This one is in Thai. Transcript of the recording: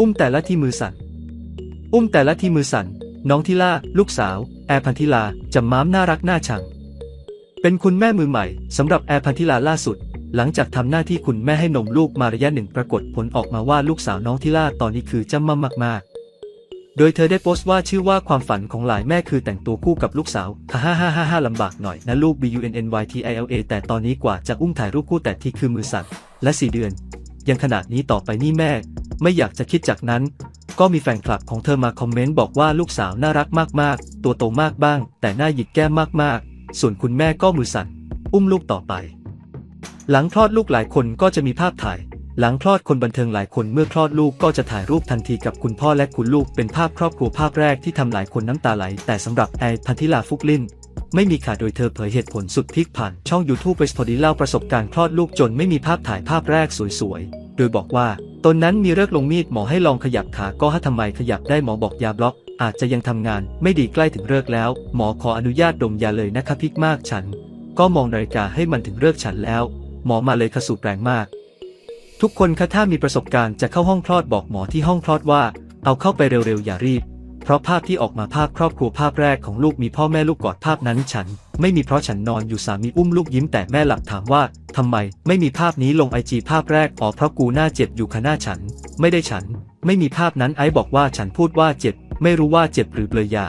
อุ้มแต่ละที่มือสั่น อุ้มแต่ละที่มือสั่น น้องทิล่า ลูกสาว แอร์พันธิลาจำม้ามน่ารักน่าชัง เป็นคุณแม่มือใหม่สำหรับแอร์พันธิลาล่าสุด หลังจากทำหน้าที่คุณแม่ให้นมลูกมาระยะหนึ่งปรากฏผลออกมาว่าลูกสาวน้องทิล่าตอนนี้คือจำม่ำมากๆ โดยเธอได้โพสต์ว่าชื่อว่าความฝันของหลายแม่คือแต่งตัวคู่กับลูกสาวฮ่าฮ่าฮ่าฮ่าลำบากหน่อยนะลูก B U N N Y T I L A แต่ตอนนี้กว่าจะอุ้มถ่ายรูปคู่แต่ที่คือมือสั่นและ4เดือน ยังขนาดนี้ต่อไปนี่แม่ ไม่อยากจะคิดจากนั้น ก็มีแฟนคลับของเธอมาคอมเมนต์บอกว่าลูกสาวน่ารักมากๆ ตัวโตมากบ้าง แต่หน้าหยิกแก้มมากๆ ส่วนคุณแม่ก็มือสั่น อุ้มลูกต่อไป หลังคลอดลูกหลายคนก็จะมีภาพถ่าย หลังคลอดคนบันเทิงหลายคนเมื่อคลอดลูกก็จะถ่ายรูปทันทีกับคุณพ่อและคุณลูกเป็นภาพครอบครัวภาพแรกที่ทำหลายคนน้ำตาไหล แต่สำหรับแอร์พันธิลาฟุกลินไม่มีค่ะโดยเธอเผยเหตุผลสุดพลิกผ่านช่อง YouTube ไปสตอรี่เล่าประสบการณ์คลอดลูกจนไม่มีภาพถ่ายภาพแรกสวยๆ โดยบอกว่า ตนนั้นมีเลิกลงมีดหมอให้ลองขยับขาก็ฮะทำไมขยับได้หมอบอกยาบล็อก อาจจะยังทำงาน ไม่ดีใกล้ถึงเลิกแล้ว หมอขออนุญาตดมยาเลยนะคะพิกมากฉัน ก็มองนาฬิกาให้มันถึงเลิกฉันแล้ว หมอมาเลยขสูบแรงมาก ทุกคนคะถ้ามีประสบการณ์จะเข้าห้องคลอดบอกหมอที่ห้องคลอดว่า เอาเข้าไปเร็วๆอย่ารีบ ราะภาพที่ออกมาภาพครอบครัวภาพแรกของลูกมีพ่อแม่ลูกกอดภาพนั้นฉัน ไม่มีเพราะฉันนอนอยู่สามีอุ้มลูกยิ้มแต่แม่หลับถามว่าทำไม ไม่มีภาพนี้ลงไอจีภาพแรกอ๋อเพราะกูหน้าเจ็บอยู่ค่ะหน้าฉัน ไม่ได้ฉัน ไม่มีภาพนั้นไอ้บอกว่าฉันพูดว่าเจ็บ ไม่รู้ว่าเจ็บหรือเบลยา